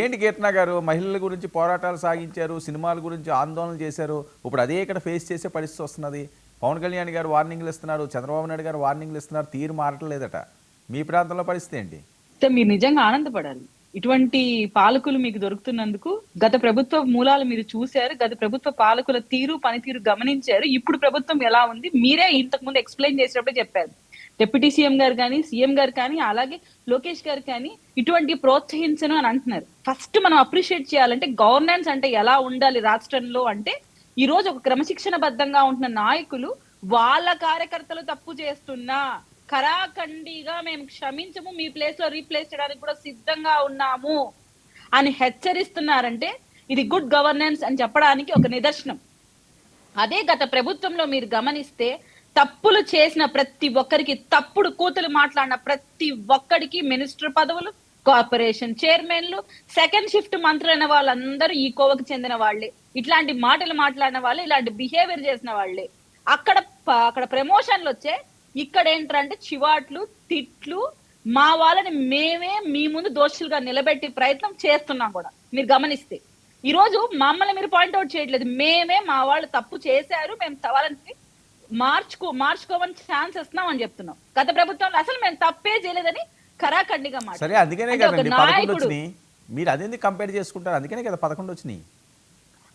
ఏంటి కీర్తన గారు? మహిళల గురించి పోరాటాలు సాగించారు సినిమాల గురించి ఆందోళన చేశారు. ఇప్పుడు అదే ఇక్కడ ఫేస్ చేసే పరిస్థితి వస్తున్నది. పవన్ కళ్యాణ్ గారు వార్నింగ్లు ఇస్తున్నారు చంద్రబాబు నాయుడు గారు వార్నింగ్లు ఇస్తున్నారు తీరు మారట్లేదట. మీ ప్రాంతంలో పరిస్థితి ఏంటి? మీరు నిజంగా ఆనందపడాలి. ఇటువంటి పాలకులు మీకు దొరుకుతున్నందుకు గత ప్రభుత్వ మూలాలు మీరు చూశారు గత ప్రభుత్వ పాలకుల తీరు పనితీరు గమనించారు. ఇప్పుడు ప్రభుత్వం ఎలా ఉంది? మీరే ఇంతకు ముందు ఎక్స్ప్లెయిన్ చేసినప్పుడే చెప్పారు. డిప్యూటీ సీఎం గారు కానీ సీఎం గారు కానీ అలాగే లోకేష్ గారు కానీ ఇటువంటి ప్రోత్సహించను అని అంటున్నారు. ఫస్ట్ మనం అప్రిషియేట్ చేయాలంటే గవర్నెన్స్ అంటే ఎలా ఉండాలి రాష్ట్రంలో అంటే ఈ రోజు ఒక క్రమశిక్షణ బద్ధంగా ఉంటున్న నాయకులు వాళ్ళ కార్యకర్తలు తప్పు చేస్తున్నా కరాఖండిగా మేము క్షమించము మీ ప్లేస్లో రీప్లేస్ చేయడానికి కూడా సిద్ధంగా ఉన్నాము అని హెచ్చరిస్తున్నారంటే ఇది గుడ్ గవర్నెన్స్ అని చెప్పడానికి ఒక నిదర్శనం. అదే గత ప్రభుత్వంలో మీరు గమనిస్తే తప్పులు చేసిన ప్రతి ఒక్కరికి తప్పుడు కూతులు మాట్లాడిన ప్రతి ఒక్కడికి మినిస్టర్ పదవులు కార్పొరేషన్ చైర్మన్లు సెకండ్ షిఫ్ట్ మంత్రులైన వాళ్ళందరూ ఈ కోవకు చెందిన వాళ్ళే. ఇట్లాంటి మాటలు మాట్లాడిన వాళ్ళే ఇలాంటి బిహేవియర్ చేసిన వాళ్ళే. అక్కడ అక్కడ ప్రమోషన్లు వచ్చే ఇక్కడ ఏంటంటే చివాట్లు తిట్లు మా వాళ్ళని మేమే మీ ముందు దోషులుగా నిలబెట్టి ప్రయత్నం చేస్తున్నాం కూడా. మీరు గమనిస్తే. ఈ రోజు మమ్మల్ని మీరు పాయింట్అవుట్ చేయట్లేదు. మేమే మా వాళ్ళు తప్పు చేశారు మేము సవాలని మార్చుకో మార్చుకోమని ఛాన్స్ ఇస్తున్నాం అని చెప్తున్నాం. గత ప్రభుత్వంలో అసలు మేము తప్పే చేయలేదని కరాఖండిగా సరే అందుకనే కదండి పదకొండు వచ్చినాయి. మీరు అదేంది కంపేర్ చేసుకుంటారు? అందుకనే కదా పదకొండు వచ్చినాయి.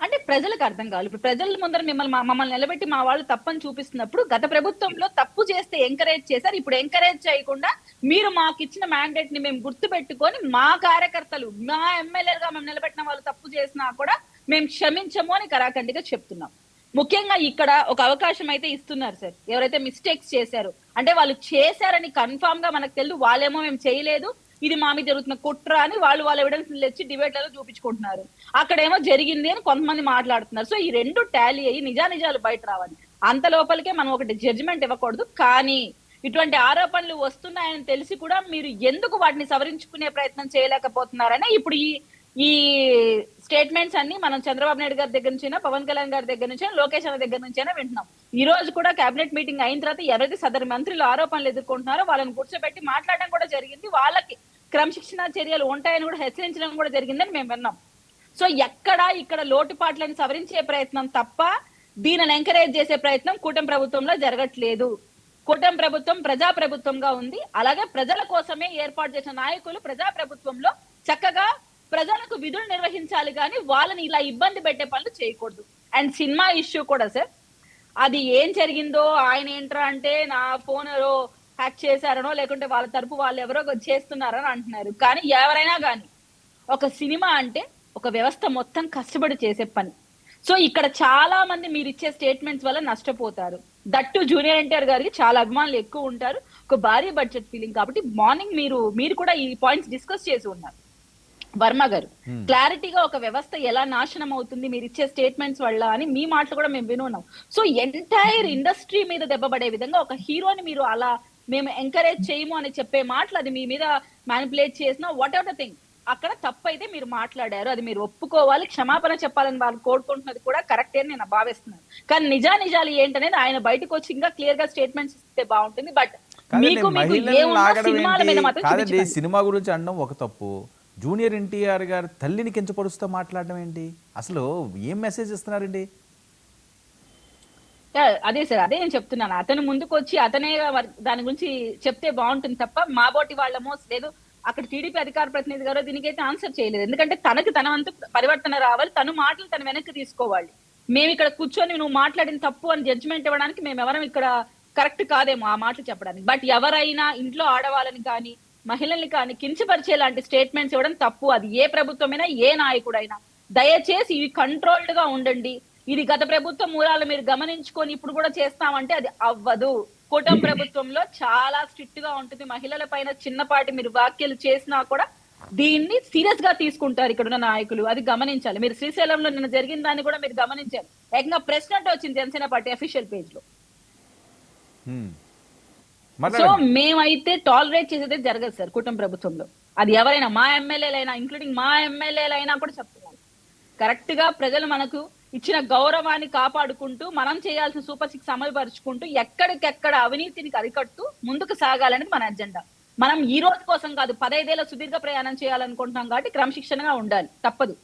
అంటే ప్రజలకు అర్థం కావాలి. ఇప్పుడు ప్రజల ముందర మిమ్మల్ని మమ్మల్ని నిలబెట్టి మా వాళ్ళు తప్పని చూపిస్తున్నప్పుడు గత ప్రభుత్వంలో తప్పు చేస్తే ఎంకరేజ్ చేశారు. ఇప్పుడు ఎంకరేజ్ చేయకుండా మీరు మాకు ఇచ్చిన మ్యాండేట్ని మేము గుర్తు పెట్టుకొని మా కార్యకర్తలు మా ఎమ్మెల్యేలుగా మేము నిలబెట్టిన వాళ్ళు తప్పు చేసినా కూడా మేము క్షమించము అని కరాఖండిగా చెప్తున్నాం. ముఖ్యంగా ఇక్కడ ఒక అవకాశం అయితే ఇస్తున్నారు సార్. ఎవరైతే మిస్టేక్స్ చేశారు. అంటే వాళ్ళు చేశారని కన్ఫామ్గా మనకు తెలుసు వాళ్ళేమో మేము చేయలేదు ఇది మా మీద జరుగుతున్న కుట్ర అని వాళ్ళు వాళ్ళ ఎవిడెన్స్ తెచ్చి డిబేట్లలో చూపించుకుంటున్నారు. అక్కడేమో జరిగింది అని కొంతమంది మాట్లాడుతున్నారు. సో ఈ రెండు టాలీ అయ్యి నిజానిజాలు బయట రావాలి. అంత లోపలికే మనం ఒకటి జడ్జిమెంట్ ఇవ్వకూడదు. కానీ ఇటువంటి ఆరోపణలు వస్తున్నాయని తెలిసి కూడా మీరు ఎందుకు వాటిని సవరించుకునే ప్రయత్నం చేయలేకపోతున్నారని ఇప్పుడు ఈ ఈ స్టేట్మెంట్స్ అన్ని మనం చంద్రబాబు నాయుడు గారి దగ్గర నుంచైనా పవన్ కళ్యాణ్ గారి దగ్గర నుంచి లోకేష్ అన్న దగ్గర నుంచైనా వింటున్నాం. ఈ రోజు కూడా కేబినెట్ మీటింగ్ అయిన తర్వాత ఎవరైతే సదరు మంత్రులు ఆరోపణలు ఎదుర్కొంటున్నారో వాళ్ళని కూర్చోబెట్టి మాట్లాడడం కూడా జరిగింది. వాళ్ళకి క్రమశిక్షణ చర్యలు ఉంటాయని కూడా హెచ్చరించడం కూడా జరిగిందని మేము విన్నాం. సో ఎక్కడ ఇక్కడ లోటుపాట్లను సవరించే ప్రయత్నం తప్ప దీనిని ఎంకరేజ్ చేసే ప్రయత్నం కూటమి ప్రభుత్వంలో జరగట్లేదు. కూటమి ప్రభుత్వం ప్రజా ప్రభుత్వంగా ఉంది. అలాగే ప్రజల కోసమే ఏర్పాటు చేసిన నాయకులు ప్రజా ప్రభుత్వంలో చక్కగా ప్రజలకు విధులు నిర్వహించాలి కానీ వాళ్ళని ఇలా ఇబ్బంది పెట్టే పనులు చేయకూడదు. అండ్ సినిమా ఇష్యూ కూడా సార్ అది ఏం జరిగిందో ఆయన ఏంట్రా అంటే నా ఫోన్ హ్యాక్ చేశారనో లేకుంటే వాళ్ళ తరపు వాళ్ళు ఎవరో చేస్తున్నారని అంటున్నారు. కానీ ఎవరైనా కానీ ఒక సినిమా అంటే ఒక వ్యవస్థ మొత్తం కష్టపడి చేసే పని. సో ఇక్కడ చాలా మంది మీరు ఇచ్చే స్టేట్మెంట్స్ వల్ల నష్టపోతారు. దట్టు జూనియర్ ఎన్టీఆర్ గారికి చాలా అభిమానులు ఎక్కువ ఉంటారు. ఒక భారీ బడ్జెట్ ఫీలింగ్ కాబట్టి మార్నింగ్ మీరు మీరు కూడా ఈ పాయింట్స్ డిస్కస్ చేసి ఉన్నారు. వర్మ గారు. క్లారిటీగా ఒక వ్యవస్థ ఎలా నాశనం అవుతుంది మీరు ఇచ్చే స్టేట్మెంట్స్ వల్ల అని మీ మాటలు కూడా మేము వినున్నాం. సో ఎంటైర్ ఇండస్ట్రీ మీద దెబ్బపడే విధంగా ఒక హీరోని మీరు అలా మేము ఎంకరేజ్ చేయము అని చెప్పే మాటలు అది మీ మీద మ్యానిపులేట్ చేసిన వాట్ ఎవర్ ద థింగ్ అక్కడ తప్పైతే మీరు మాట్లాడారు అది మీరు ఒప్పుకోవాలి క్షమాపణ చెప్పాలని వాళ్ళు కోరుకుంటున్నది కూడా కరెక్టే అని నేను భావిస్తున్నాను. కానీ నిజా నిజాలు ఏంటనేది ఆయన బయటకు వచ్చి ఇంకా క్లియర్గా స్టేట్మెంట్స్ ఇస్తే బాగుంటుంది బట్ మీకు మీకు. సినిమా గురించి అనడం ఒక తప్పు. జూనియర్ ఎన్టీఆర్ గారు తల్లిని కించపరుస్తూ మాట్లాడడం ఏంటి? అసలు ఏం మెసేజ్ ఇస్తున్నారండి? అదే సార్ అదే నేను చెప్తున్నాను. అతను ముందుకు వచ్చి అతనే వర్- దాని గురించి చెప్తే బాగుంటుంది తప్ప మా బోటి వాళ్ళమో లేదు అక్కడ టీడీపీ అధికార ప్రతినిధి గారు దీనికైతే ఆన్సర్ చేయలేదు. ఎందుకంటే తనకి తన వంతు పరివర్తన రావాలి తను మాటలు తన వెనక్కి తీసుకోవాలి. మేము ఇక్కడ కూర్చొని నువ్వు మాట్లాడిన తప్పు అని జడ్జిమెంట్ ఇవ్వడానికి మేము ఎవరం ఇక్కడ కరెక్ట్ కాదేమో ఆ మాటలు చెప్పడానికి. బట్ ఎవరైనా ఇంట్లో ఆడవాళ్ళని కానీ మహిళల్ని కానీ కించపరిచే లాంటి స్టేట్మెంట్స్ ఇవ్వడం తప్పు. అది ఏ ప్రభుత్వమైనా ఏ నాయకుడైనా. దయచేసి ఇవి కంట్రోల్డ్గా ఉండండి. ఇది గత ప్రభుత్వ మూలాలు మీరు గమనించుకొని ఇప్పుడు కూడా చేస్తామంటే అది అవ్వదు. కూటమి ప్రభుత్వంలో చాలా స్ట్రిక్ట్గా ఉంటుంది. మహిళల పైన చిన్నపాటి మీరు వ్యాఖ్యలు చేసినా కూడా దీన్ని సీరియస్గా తీసుకుంటారు ఇక్కడ ఉన్న నాయకులు. అది గమనించాలి. మీరు శ్రీశైలంలో నిన్న జరిగిన దాన్ని కూడా మీరు గమనించారు. ఏకంగా ప్రెసిడెంట్ వచ్చింది జనసేన పార్టీ అఫీషియల్ పేజ్లో. సో మాట్లాడండి మేమైతే టాలరేట్ చేసేదే జరగదు సార్ కుటుంబ ప్రభుత్వంలో. అది ఎవరైనా మా ఎమ్మెల్యేలైనా ఇంక్లూడింగ్ మా ఎమ్మెల్యేలైనా కూడా చెప్తున్నాను కరెక్ట్గా ప్రజలు మనకు ఇచ్చిన గౌరవాన్ని కాపాడుకుంటూ మనం చేయాల్సిన సూపర్ సిక్స్ అమలు పరుచుకుంటూ ఎక్కడికెక్కడ అవినీతిని అరికడుతూ ముందుకు సాగాలనేది మన అజెండా. మనం ఈ రోజు కోసం కాదు పదైదేళ్ళ సుదీర్ఘ ప్రయాణం చేయాలనుకుంటున్నాం కాబట్టి క్రమశిక్షణగా ఉండాలి. తప్పదు.